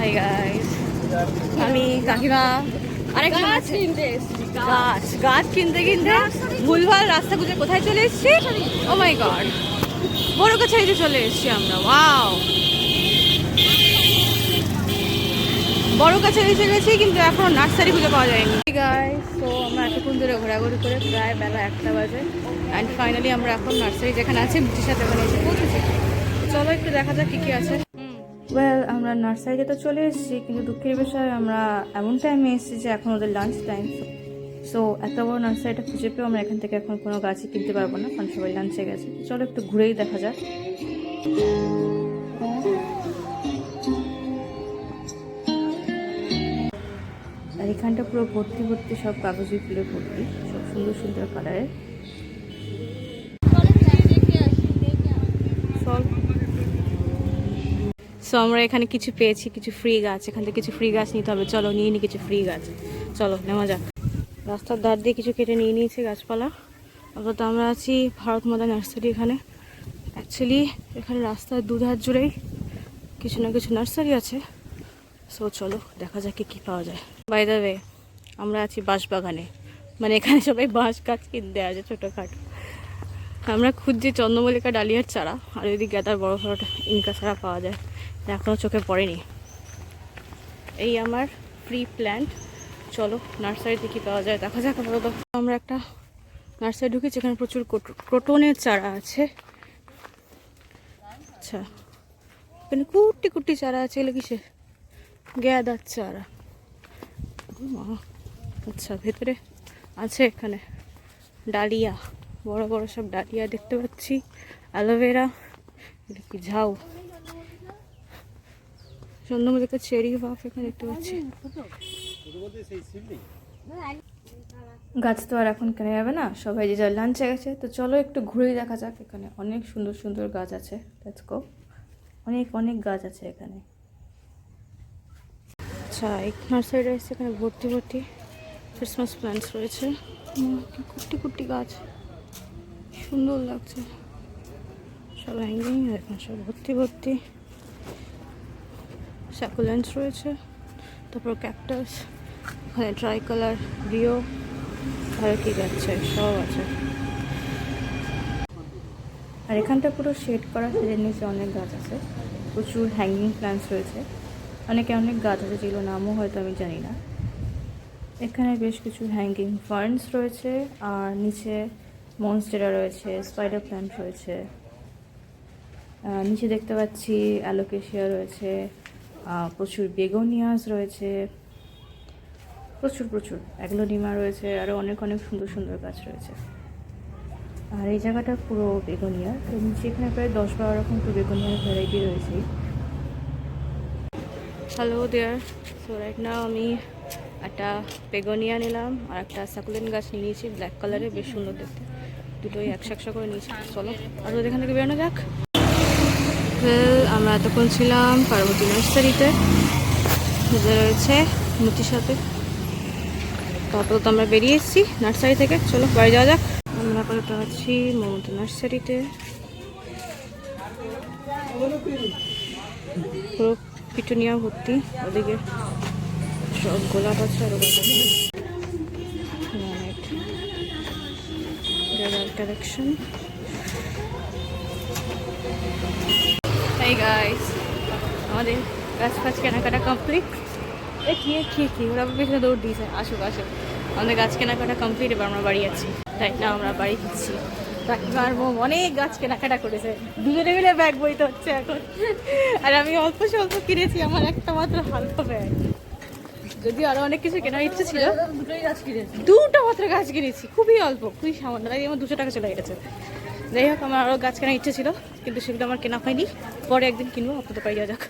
Hi guys আমি কাকিমা। আরেকজন আছে গাছ। গাছ কিনতে কিনতে ভুলভাল রাস্তা খুঁজে কোথায় চলে এসেছি? ও মাই গড বড় কাছারিতে চলে এসেছি আমরা। ওয়াও বড় কাছারি চলে এসেছি কিন্তু এখনও নার্সারি খুঁজে পাওয়া যায়নি। গাইস তো আমরা এতক্ষণ ধরে ঘোরাঘুরি করে প্রায় বেলা একটা বাজে। অ্যান্ড ফাইনালি আমরা এখন নার্সারি যেখানে আছে মিটির সাথে ওখানে এসে পৌঁছেছি। চলো একটু দেখা যাক কি কি আছে। ওয়েল আমরা নার্সারিতে তো চলে এসেছি কিন্তু দুঃখের বিষয় আমরা এমন টাইমে এসেছি যে এখন ওদের লাঞ্চ টাইম সো এত বড় নার্সারিটা খুঁজে পেয়েও আমরা এখান থেকে এখন কোনো গাছই কিনতে পারব না কারণ সবাই লাঞ্চে গেছে। চলো একটু ঘুরেই দেখা যাক। আর এখানটা পুরো ভর্তি ভর্তি সব কাগজি ফুলে ভর্তি সব সুন্দর সুন্দর কালারের সো আমরা এখানে কিছু পেয়েছি, কিছু ফ্রি গাছ। এখান থেকে কিছু ফ্রি গাছ নিতে হবে। চলো, নিয়ে নিই কিছু ফ্রি গাছ। চলো, নেওয়া যাক। রাস্তার ধার দিয়ে কিছু কেটে নিয়ে নিয়েছি গাছপালা। আপাতত আমরা আছি ভারত মাতা নার্সারি এখানে। অ্যাকচুয়ালি এখানে রাস্তার দুধার জুড়েই কিছু না কিছু নার্সারি আছে। সো চলো, দেখা যাক কি পাওয়া যায়। বাই দ্য আমরা আছি বাঁশবাগানে। মানে এখানে সবাই বাঁশ গাছ কিনতে আছে ছোটোখাটো। আমরা খুঁজছি চন্দ্রমল্লিকা, ডালিয়ার চারা আর যদি গেদার বড় বড় ইনকা চারা পাওয়া যায়। এখনও চোখে পড়েনি। এই আমার ফ্রি প্ল্যান্ট চলো নার্সারিতে কী পাওয়া যায় দেখা যাক আপাতত। আমরা একটা নার্সারি ঢুকেছি, এখানে প্রচুর ক্রোট- ক্রোটনের চারা আছে। আচ্ছা এখানে কুটি কুটি চারা আছে, এগুলো কিসের গ্যাদার চারা। আচ্ছা ভেতরে আছে এখানে। ডালিয়া। বড় বড় সব ডালিয়া দেখতে পাচ্ছি অ্যালোভেরা এটা কি ঝাউ? চন্দ্রমল্লিকা চেরি বাফ এখানে দেখতে পাচ্ছি। গাছ তো আর এখন কেনা যাবে না সবাই যে যার লাঞ্চে গেছে তো চলো একটু ঘুরেই দেখা যাক এখানে অনেক সুন্দর সুন্দর গাছ আছে লেটস গো অনেক অনেক গাছ আছে এখানে। আচ্ছা এই নার্সারিটা এসে এখানে ভর্তি ভর্তি ক্রিসমাস প্ল্যান্টস রয়েছে। কুটি কুটি গাছ। সুন্দর লাগছে। সব হ্যাঙ্গিং এখন সব ভর্তি ভর্তি। স্যাকুলেন্স রয়েছে। তারপর ক্যাকটাস ওখানে ট্রাই কালার রিও আর কি যাচ্ছে? সব আছে। আর এখানটা পুরো শেড করা সেজের নিচে অনেক গাছ আছে। প্রচুর হ্যাঙ্গিং প্ল্যান্টস রয়েছে। অনেকে অনেক গাছ আছে যেগুলো নামও হয়তো আমি জানি না। এখানে বেশ কিছু হ্যাঙ্গিং ফার্নস রয়েছে। আর নিচে মনস্টেরা রয়েছে স্পাইডার প্ল্যান্ট রয়েছে নিচে দেখতে পাচ্ছি অ্যালোকেশিয়া রয়েছে প্রচুর বেগোনিয়াস রয়েছে, প্রচুর প্রচুর অ্যাগ্লোনিমা রয়েছে আরও অনেক অনেক সুন্দর সুন্দর গাছ রয়েছে। আর এই জায়গাটা পুরো বেগোনিয়া তো নিচে এখানে প্রায় দশ বারো রকম তো বেগোনিয়ার ভ্যারাইটি রয়েছে। Hello there so right now আমি একটা বেগোনিয়া নিলাম, আর একটা সাকুলেন গাছ নিয়ে নিয়েছি ব্ল্যাক কালারে বেশ সুন্দর দেখতে। দুটোই একশো একশো করে নিয়েছি। চলো, আর এখান থেকে বেরোনো যাক। আমরা এতক্ষণ ছিলাম পার্বতী নার্সারিতে। রয়েছে মুচির সাথে। তারপর তো আমরা বেরিয়ে এসেছি নার্সারি থেকে। চলো, বাড়ি যাওয়া যাক। আমরা আপাতত আছি মমতা নার্সারিতে। পুরো পিটুনিয়া ভর্তি। ওদিকে সব গোলাপ আছে আর কালেকশন এই গাইস আমাদের গাছ ফাছ কেনাকাটা কমপ্লিট এ কি কি কি? ওরা পেছনে দৌড় দিয়েছে। আসুক আসুক। আমাদের গাছ কেনাকাটা কমপ্লিট এবার আমরা বাড়ি আছি তাই না, আমরা বাড়ি ফিরছি কাকিমা আর মোম অনেক গাছ কেনাকাটা করেছে। দুজনে মিলে ব্যাগ বইতে হচ্ছে এখন। আর আমি অল্প স্বল্প কিনেছি, আমার একটা মাত্র হালকা ব্যাগ যদিও আরও অনেক কিছু কেনার ইচ্ছে ছিল দুটোই গাছ কিনেছি। দুটো মাত্র গাছ কিনেছি খুবই অল্প খুবই সামান্য তাই আমার দুশো টাকা চলে গেছে। যাই হোক আমার আরও গাছ কেনার ইচ্ছে ছিল কিন্তু সেগুলো আমার কেনা হয়নি পরে একদিন কিনবো আপনাদের পাই যাওয়া যাক।